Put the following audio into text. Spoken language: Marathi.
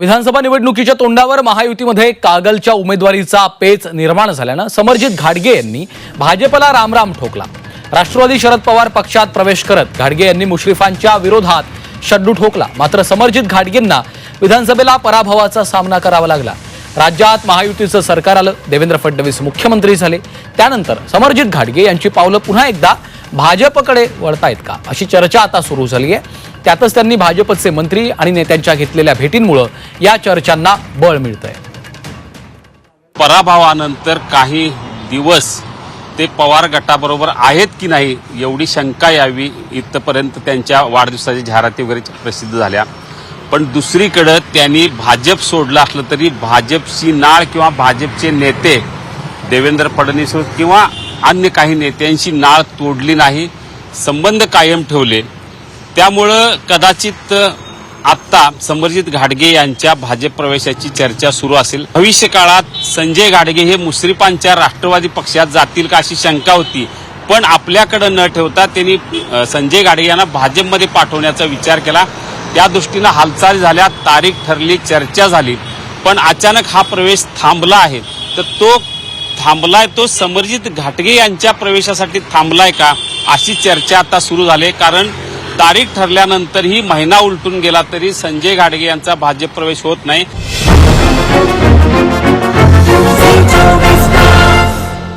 विधानसभा निवडणुकीच्या तोंडावर महायुतीमध्ये कागलच्या उमेदवारीचा पेच निर्माण झाल्यानं समरजित घाडगे यांनी भाजपला रामराम ठोकला. राष्ट्रवादी शरद पवार पक्षात प्रवेश करत घाडगे यांनी मुश्रीफांच्या विरोधात शड्डू ठोकला. मात्र समरजित घाडगेंना विधानसभेला पराभवाचा सामना करावा लागला. राज्यात महायुतीचं सरकार आलं देवेंद्र फडणवीस मुख्यमंत्री झाले. त्यानंतर समरजित घाडगे यांची पावलं पुन्हा एकदा भाजपकडे वळतायत का? अशी चर्चा आता सुरू झाली आहे त्यातच त्यांनी भाजपचे मंत्री आणि नेत्यांच्या घेतलेल्या भेटींमुळं या चर्चांना बळ मिळतंय. पराभवानंतर काही दिवस ते पवार गटाबरोबर आहेत की नाही एवढी शंका यावी इथपर्यंत त्यांच्या वाढदिवसाच्या जाहिराती वगैरे प्रसिद्ध झाल्या. पण दुसरीकडं त्यांनी भाजप सोडलं असलं तरी भाजपची नाळ किंवा भाजपचे नेते देवेंद्र फडणवीस किंवा अन्य काही नेत्यांशी नाळ तोडली नाही संबंध कायम ठेवले. त्यामुळं कदाचित आत्ता समरजित घाडगे यांच्या भाजप प्रवेशाची चर्चा सुरू असेल. भविष्य काळात संजय घाडगे हे मुश्रीफांच्या राष्ट्रवादी पक्षात जातील का अशी शंका होती. पण आपल्याकडे न ठेवता त्यांनी संजय घाडगे यांना भाजपमध्ये पाठवण्याचा विचार केला. त्या दृष्टीनं हालचाल झाल्या तारीख ठरली चर्चा झाली. पण अचानक हा प्रवेश थांबला आहे. तर तो थांबलाय तो समरजित घाटगे यांच्या प्रवेशासाठी थांबलाय का अशी चर्चा आता सुरू झाली आहे. कारण तारीख ठरल्यानंतरही महिना उलटून गेला तरी संजय घाडगे यांचा भाजप प्रवेश होत नाही.